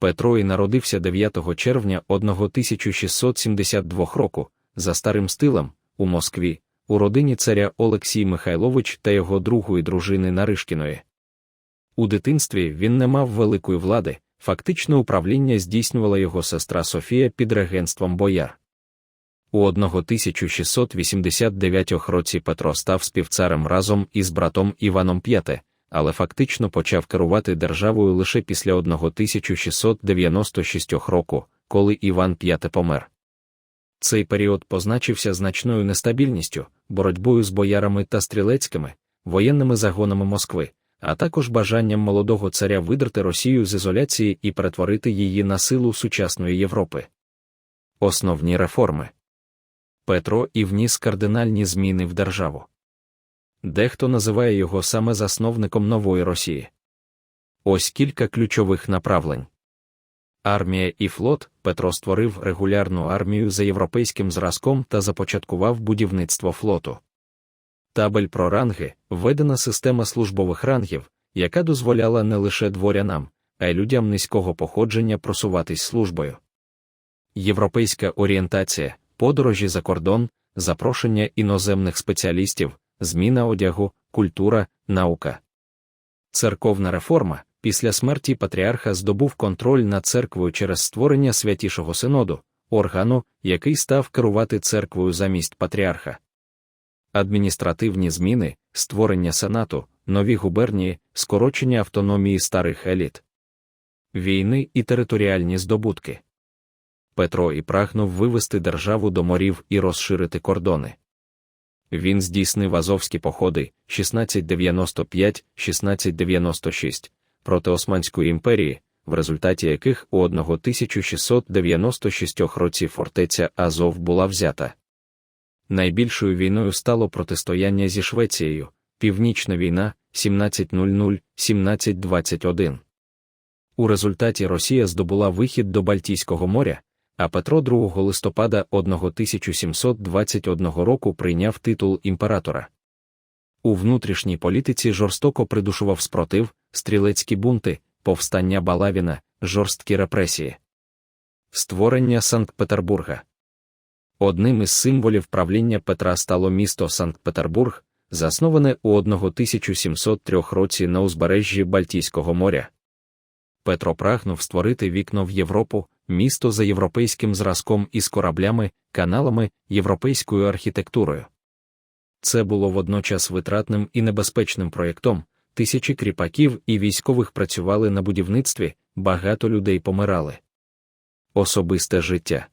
Петро і народився 9 червня 1672 року за старим стилем у Москві, у родині царя Олексій Михайлович та його другої дружини Наришкіної. У дитинстві він не мав великої влади, фактично управління здійснювала його сестра Софія під регентством бояр. У 1689 році Петро став співцарем разом із братом Іваном V, але фактично почав керувати державою лише після 1696 року, коли Іван V помер. Цей період позначився значною нестабільністю, боротьбою з боярами та стрілецькими, воєнними загонами Москви, а також бажанням молодого царя видерти Росію з ізоляції і перетворити її на силу сучасної Європи. Основні реформи Петро і вніс кардинальні зміни в державу. Дехто називає його саме засновником нової Росії. Ось кілька ключових направлень. Армія і флот Петро створив регулярну армію за європейським зразком та започаткував будівництво флоту. Табель про ранги введена система службових рангів, яка дозволяла не лише дворянам, а й людям низького походження просуватись службою. Європейська орієнтація, подорожі за кордон, запрошення іноземних спеціалістів, зміна одягу, культура, наука. Церковна реформа після смерті патріарха здобув контроль над церквою через створення святішого синоду, органу, який став керувати церквою замість патріарха. Адміністративні зміни, створення сенату, нові губернії, скорочення автономії старих еліт, війни і територіальні здобутки. Петро і прагнув вивести державу до морів і розширити кордони. Він здійснив азовські походи 1695-1696 проти Османської імперії, в результаті яких у 1696 році фортеця Азов була взята. Найбільшою війною стало протистояння зі Швецією, Північна війна 1700-1721. У результаті Росія здобула вихід до Бальтійського моря, а Петро 2 листопада 1721 року прийняв титул імператора. У внутрішній політиці жорстоко придушував спротив, стрілецькі бунти, повстання Балавіна, жорсткі репресії. Створення Санкт-Петербурга. Одним із символів правління Петра стало місто Санкт-Петербург, засноване у 1703 році на узбережжі Бальтійського моря. Петро прагнув створити вікно в Європу, місто за європейським зразком із кораблями, каналами, європейською архітектурою. Це було водночас витратним і небезпечним проєктом. Тисячі кріпаків і військових працювали на будівництві, багато людей помирали. Особисте життя.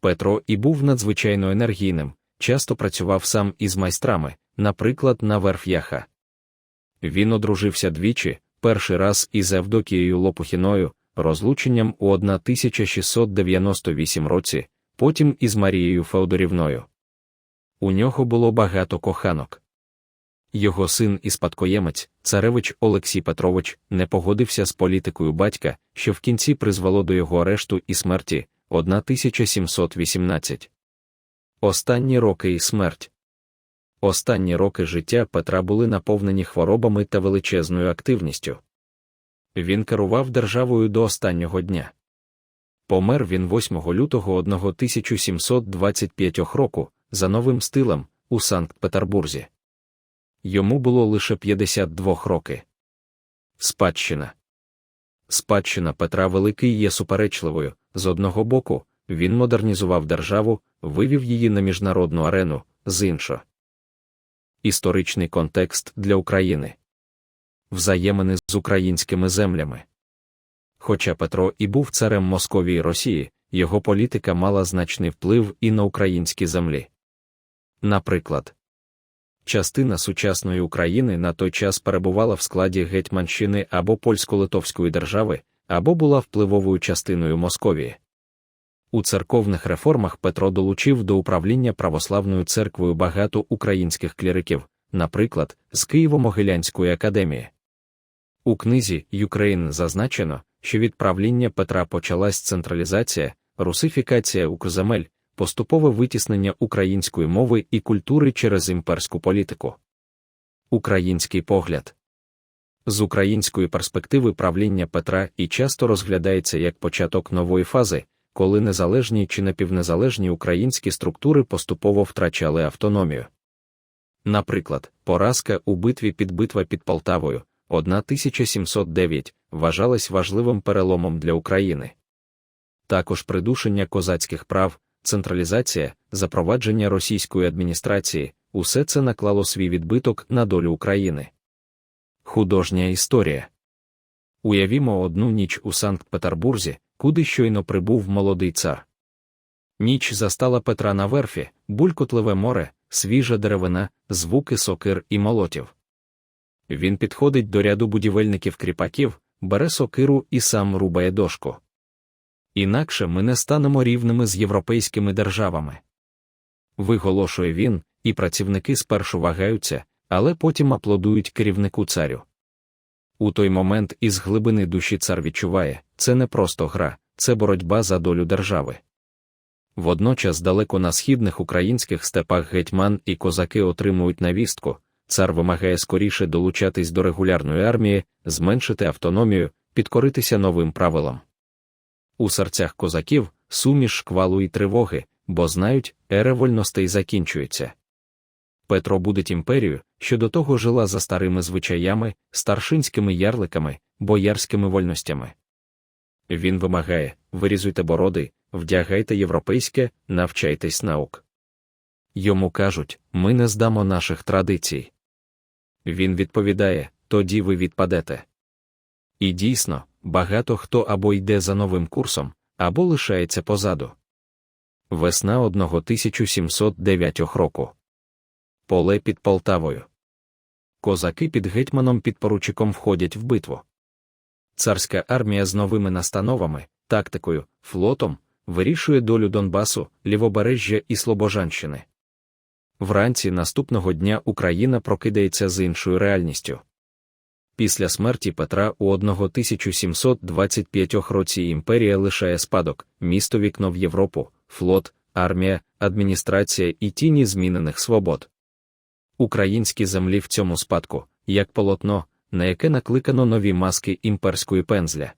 Петро і був надзвичайно енергійним, часто працював сам із майстрами, наприклад, на верф'яха. Він одружився двічі, перший раз із Евдокією Лопухіною, розлученням у 1698 році, потім із Марією Феодорівною. У нього було багато коханок. Його син і спадкоємець, царевич Олексій Петрович, не погодився з політикою батька, що в кінці призвело до його арешту і смерті 1718. Останні роки і смерть. Останні роки життя Петра були наповнені хворобами та величезною активністю. Він керував державою до останнього дня. Помер він 8 лютого 1725 року за новим стилем у Санкт-Петербурзі. Йому було лише 52 роки. Спадщина Спадщина Петра Великий є суперечливою. З одного боку, він модернізував державу, вивів її на міжнародну арену, з іншого. Історичний контекст для України взаємини з українськими землями. Хоча Петро і був царем Московії Росії, його політика мала значний вплив і на українські землі. Наприклад, частина сучасної України на той час перебувала в складі Гетьманщини або Польсько-Литовської держави, або була впливовою частиною Московії. У церковних реформах Петро долучив до управління православною церквою багато українських кліриків, наприклад, з Києво-Могилянської академії. У книзі Юкрейн зазначено, що від правління Петра почалась централізація, русифікація укрземель, поступове витіснення української мови і культури через імперську політику. Український погляд З української перспективи правління Петра і часто розглядається як початок нової фази, коли незалежні чи напівнезалежні українські структури поступово втрачали автономію. Наприклад, поразка у битві під битва під Полтавою 1709 вважалась важливим переломом для України. Також придушення козацьких прав, централізація, запровадження російської адміністрації усе це наклало свій відбиток на долю України. Художня історія Уявімо одну ніч у Санкт-Петербурзі, куди щойно прибув молодий цар. Ніч застала Петра на верфі, булькотливе море, свіжа деревина, звуки сокир і молотів. Він підходить до ряду будівельників кріпаків, бере сокиру і сам рубає дошку. Інакше ми не станемо рівними з європейськими державами. Виголошує він, і працівники спершу вагаються, але потім аплодують керівнику царю. У той момент із глибини душі цар відчуває, це не просто гра, це боротьба за долю держави. Водночас далеко на східних українських степах гетьман і козаки отримують навістку, цар вимагає скоріше долучатись до регулярної армії, зменшити автономію, підкоритися новим правилам. У серцях козаків суміш шквалу і тривоги, бо знають, ера вольностей закінчується. Петро будить імперію, що до того жила за старими звичаями, старшинськими ярликами, боярськими вольностями. Він вимагає вирізуйте бороди, вдягайте європейське, навчайтесь наук. Йому кажуть ми не здамо наших традицій. Він відповідає тоді ви відпадете. І дійсно, багато хто або йде за новим курсом, або лишається позаду. Весна 1709 року. Поле під Полтавою. Козаки під гетьманом підпоручиком входять в битву. Царська армія з новими настановами, тактикою, флотом вирішує долю Донбасу, Лівобережжя і Слобожанщини. Вранці наступного дня Україна прокидається з іншою реальністю. Після смерті Петра у 1725 році імперія лишає спадок, місто вікно в Європу, флот, армія, адміністрація і тіні змінених свобод. Українські землі в цьому спадку, як полотно, на яке накликано нові маски імперської пензля.